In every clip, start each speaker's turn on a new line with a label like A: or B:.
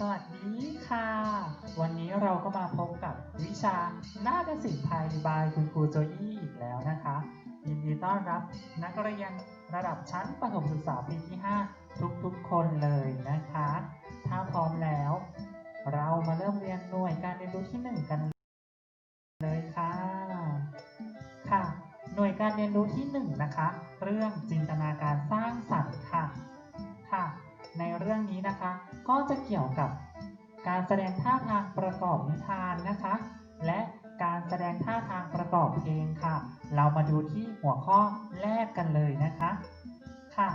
A: สวัสดีค่ะ วันนี้เราก็มาพบกับวิชานาฏศิลป์ไทยบายคุณครูโจอี้อีกแล้วนะคะ ยินดีต้อนรับนักเรียนระดับชั้นประถมศึกษาปีที่ 5 ทุกๆคนเลยนะคะ ถ้าพร้อมแล้ว เรามาเริ่มเรียนหน่วยการเรียนรู้ที่ 1 กันเลยค่ะค่ะ หน่วยการเรียนรู้ที่ 1 นะคะ เรื่องจินตนาการสร้างสรรค์ค่ะ ในเรื่องนี้นะคะ ก็จะเกี่ยวกับการแสดงท่าทางประกอบนิทานนะคะ และการแสดงท่าทางประกอบเพลงค่ะ เรามาดูที่หัวข้อแรกกันเลยนะคะค่ะ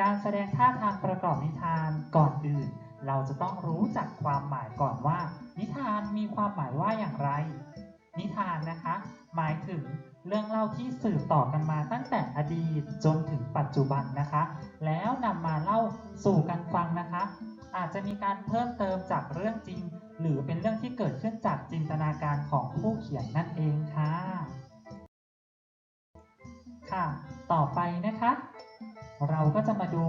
A: การแสดงท่าทางประกอบนิทานก่อนอื่น เราจะต้องรู้จักความหมายก่อนว่า นิทานมีความหมายว่าอย่างไร นิทานนะคะ หมายถึง เรื่องเล่าที่สืบต่อกันมาตั้งแต่อดีตจนถึงปัจจุบันนะคะ แล้วนำมาเล่าสู่กันฟังนะคะ อาจจะมีการเพิ่มเติมจากเรื่องจริง หรือเป็นเรื่องที่เกิดขึ้นจากจินตนาการของผู้เขียนนั่นเองค่ะ ค่ะ ต่อไปนะคะ เราก็จะมาดู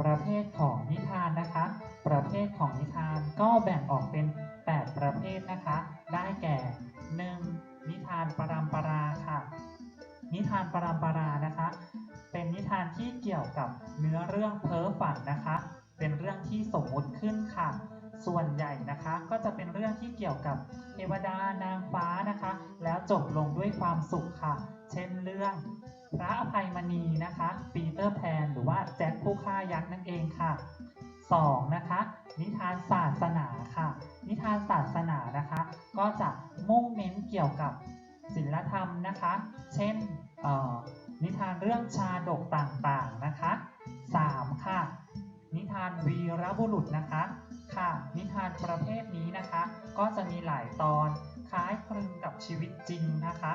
A: ประเภทของนิทานนะคะ ประเภทของนิทานก็แบ่งออกเป็น 8 ประเภทนะคะ ได้แก่ 1. นิทานปรัมปราค่ะ นิทานปรัมปรานะคะ เป็นนิทานที่เกี่ยวกับเนื้อเรื่องเพ้อฝันนะคะ เป็นเรื่องที่สมมุติขึ้นค่ะ ส่วนใหญ่นะคะก็จะเป็นเรื่องที่เกี่ยวกับเทวดานางฟ้านะคะ แล้วจบลงด้วยความสุขค่ะ เช่นเรื่องพระอภัยมณีนะคะ ปีเตอร์แพนหรือว่าแจ็คผู้ฆ่ายักษ์นั่นเองค่ะ 2. นะคะ นิทานศาสนาค่ะ นิทานศาสนานะคะ ก็จะมุ่งเน้นเกี่ยวกับศิลธรรมนะคะ เช่นนิทานเรื่องชาดกต่างๆนะคะ 3. ค่ะ นิทานวีรบุรุษนะคะค่ะ นิทานประเภทนี้นะคะ ก็จะมีหลายตอนคล้ายคลึงกับชีวิตจริงนะคะ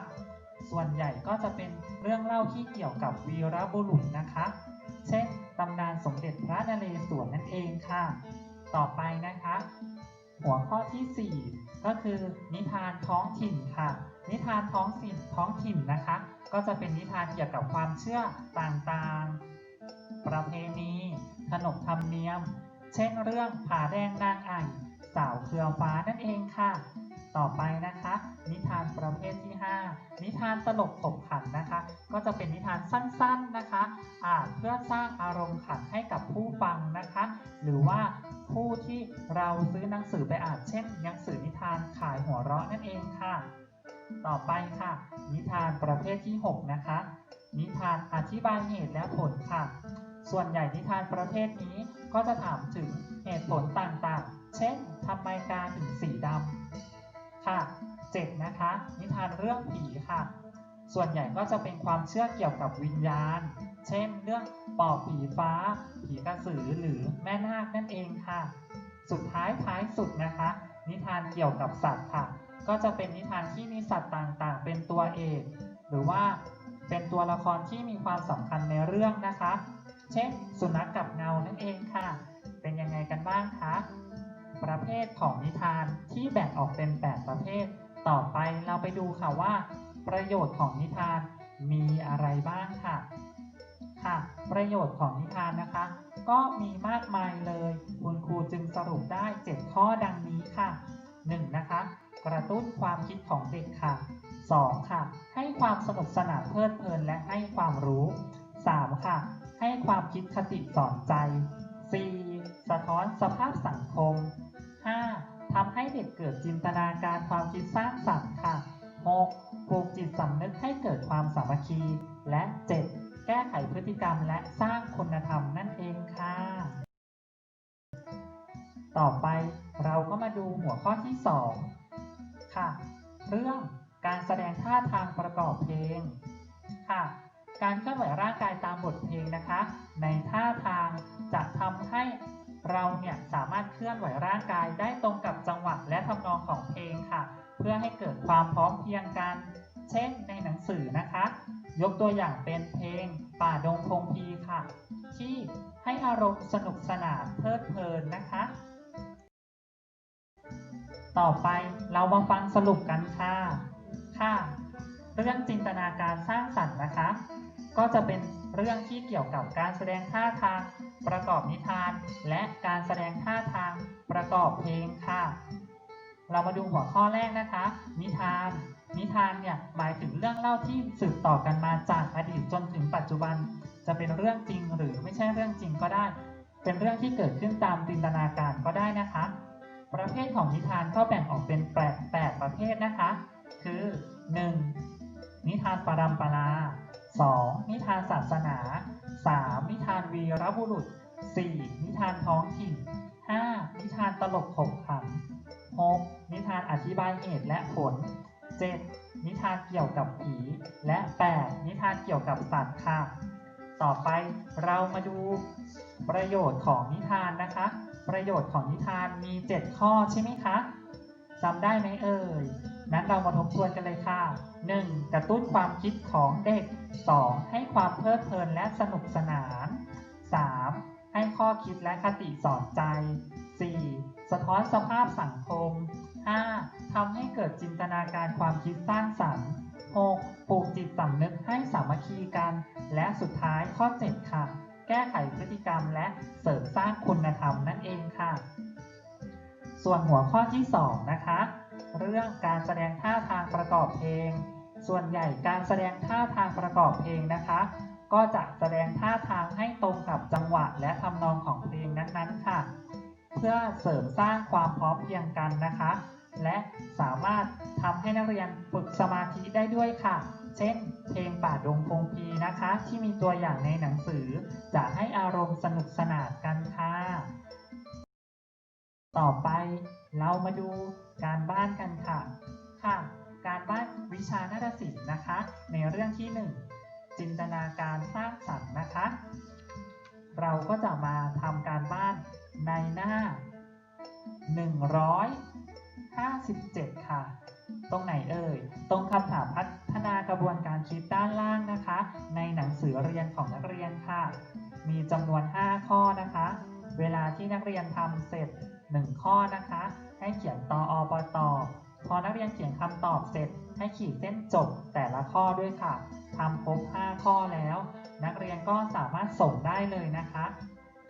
A: ส่วนใหญ่ก็จะเป็นเรื่องเล่าที่เกี่ยวกับวีรบุรุษนะคะ เช่น ตำนานสมเด็จพระนเรศวรนั่นเองค่ะ ต่อไปนะคะ หัวข้อทีสี่ 4 ก็คือนิทานท้องถิ่นค่ะ นิทานท้องถิ่นท้องถิ่นนะคะ ก็จะเป็นนิทานเกี่ยวกับความเชื่อต่างๆ ประเพณีขนบธรรมเนียม เช่นเรื่องผาแดงนางไอ่ สาวเครือฟ้านั่นเองค่ะ ต่อไปนะคะ นิทานประเภทที่ 5 นิทานตลกขบขันนะคะ ก็จะเป็นนิทานสั้นๆนะคะอ่านเพื่อสร้างอารมณ์ขันให้กับผู้ฟังนะคะ หรือว่าผู้ที่เราซื้อหนังสือไปอ่านเช่นหนังสือนิทานขายหัวเราะนั่นเองค่ะ ต่อไปค่ะ นิทานประเภทที่ 6 นะคะ นิทานอธิบายเหตุและผลค่ะ ส่วนใหญ่นิทานประเภทนี้ก็จะถามถึงเหตุผลต่างๆ เช่นทำไมกาถึงสีดำค่ะ 7 นะคะ นิทานเรื่องผีค่ะ ส่วนใหญ่ก็จะเป็นความเชื่อเกี่ยวกับวิญญาณ เช่น เรื่องปอบผีฟ้า ผีกระสือหรือแม่นาคนั่นเองค่ะ สุดท้ายท้ายสุดนะคะ นิทานเกี่ยวกับสัตว์ค่ะ ก็จะเป็นนิทานที่มีสัตว์ต่างๆ เป็นตัวเอกหรือว่าเป็นตัวละครที่มีความสำคัญในเรื่องนะคะ เช่น สุนัขกับเงานั่นเองค่ะ เป็นยังไงกันบ้างคะ ประเภทของนิทานที่แบ่งออกเป็น 8 ประเภท ต่อไปเราไปดูค่ะว่า ประโยชน์ของนิทานมีอะไรบ้างค่ะ ค่ะ ประโยชน์ของนิทานนะคะ ก็มีมากมายเลย คุณครูจึงสรุปได้ 7 ข้อดังนี้ค่ะ 1. นะคะ กระตุ้นความคิดของเด็กค่ะ 2. ค่ะ ให้ความสนุกสนานเพลิดเพลินและให้ความรู้ 3. ค่ะ ให้ความคิดคติสอนใจ 4. สะท้อนสภาพสังคม 5. ทำให้เด็กเกิดจินตนาการความคิดสร้างสรรค์ค่ะ 6. ปลูกจิตสำนึกให้เกิดความสามัคคี และ 7. แก้ไขพฤติกรรมและสร้างคุณธรรมนั่นเองค่ะ ต่อไปเราก็มาดูหัวข้อที่ 2 ค่ะ เรื่องการแสดงท่าทางประกอบเพลงค่ะการเคลื่อนไหวร่างกายตามบทเพลงนะคะ ในท่าทางจะทำให้ เราเนี่ยสามารถเคลื่อนไหวร่างกายได้ตรงกับจังหวะและทำนองของเพลงค่ะ เพื่อให้เกิดความพร้อมเพียงกัน เช่นในหนังสือนะคะ ยกตัวอย่างเป็นเพลงป่าดงพงพีค่ะ ที่ให้อารมณ์สนุกสนานเพลิดเพลินนะคะ ต่อไปเรามาฟังสรุปกันค่ะค่ะเรื่องจินตนาการสร้างสรรค์นะคะ ก็จะเป็นเรื่องที่เกี่ยวกับการแสดงท่าทาง ประกอบนิทาน และการแสดงท่าทางประกอบเพลงค่ะ เรามาดูหัวข้อแรกนะคะ นิทาน นิทานเนี่ยหมายถึงเรื่องเล่าที่สืบต่อกันมาจากอดีตจนถึงปัจจุบัน จะเป็นเรื่องจริงหรือไม่ใช่เรื่องจริงก็ได้ เป็นเรื่องที่เกิดขึ้นตามจินตนาการก็ได้นะคะ ประเภทของนิทานก็แบ่งออกเป็นแปดแปดประเภทนะคะ คือ 1. นิทานปรำปรา 2. นิทานศาสนา 3. นิทานวีรบุรุษ 4. นิทานท้องถิ่น 5. นิทานตลกขบขัน 6. นิทานอธิบายเหตุและผล 7. นิทานเกี่ยวกับผี และ 8. นิทานเกี่ยวกับสัตว์ค่ะ ต่อไปเรามาดูประโยชน์ของนิทานนะคะ ประโยชน์ของนิทานมี 7 ข้อใช่ไหมคะจำได้ไหมเอ่ย นั้นเรามาทบทวนกันเลยค่ะ 1. กระตุ้นความคิดของเด็ก 2. ให้ความเพลิดเพลินและสนุกสนาน 3. ให้ข้อคิดและคติสอนใจ 4. สะท้อนสภาพสังคม 5. ทำให้เกิดจินตนาการความคิดสร้างสรรค์ 6. ปลูกจิตสำนึกให้สามัคคีกัน และสุดท้ายข้อ 7 ค่ะ แก้ไขพฤติกรรมและเสริมสร้างคุณธรรมนั่นเองค่ะ ส่วนหัวข้อที่ 2 นะคะ เรื่องการแสดงท่าทางประกอบเพลง ส่วนใหญ่การแสดงท่าทางประกอบเพลงนะคะ ก็จะแสดงท่าทางให้ตรงกับจังหวะและทำนองของเพลงนั้นๆค่ะ เพื่อเสริมสร้างความพร้อมเพียงกันนะคะ และสามารถทำให้นักเรียนฝึกสมาธิได้ด้วยค่ะ เช่น เพลงป่าดงพงพีนะคะ ที่มีตัวอย่างในหนังสือ จะให้อารมณ์สนุกสนานกันค่ะ ต่อไปเรามาดูการบ้านกันค่ะ ค่ะ การบ้านวิชานาฏศิลป์นะคะ ในเรื่องที่ 1 จินตนาการสร้างสรรค์นะคะ เราก็จะมาทำการบ้านในหน้า 157 ค่ะ ตรงไหนเอ่ย ตรงคำถามพัฒนากระบวนการคิดด้านล่างนะคะ ในหนังสือเรียนของนักเรียนค่ะ มีจำนวน 5 ข้อนะคะ เวลาที่นักเรียนทำเสร็จ 1 ข้อนะคะ ให้เขียนตออบตพอนักเรียนเขียนคำตอบเสร็จ ให้ขีดเส้นจบแต่ละข้อด้วยค่ะทำครบ 5 ข้อแล้ว นักเรียนก็สามารถส่งได้เลยนะคะ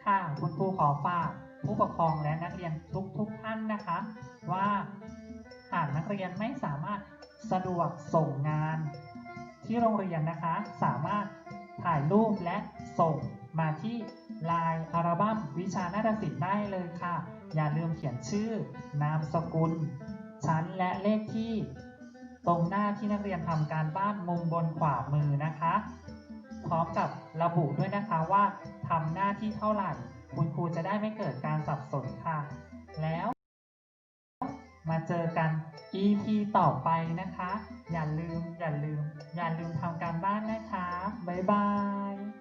A: ค่ะคุณครูขอฝากผู้ปกครองและนักเรียนทุกๆท่านนะคะ ว่าหากนักเรียนไม่สามารถสะดวกส่งงาน ที่โรงเรียนนะคะสามารถถ่ายรูปและส่ง มาที่ลายอัลบั้มวิชานาฏศิลป์ได้เลยค่ะ อย่าลืมเขียนชื่อ นามสกุล ชั้นและเลขที่ ตรงหน้าที่นักเรียนทำการบ้านมุมบนขวามือนะคะ พร้อมกับระบุด้วยนะคะว่าทำหน้าที่เท่าไหร่ คุณครูจะได้ไม่เกิดการสับสนค่ะ แล้วมาเจอกัน EP ต่อไปนะคะ อย่าลืม อย่าลืม อย่าลืมทำการบ้านนะคะ บ๊ายบาย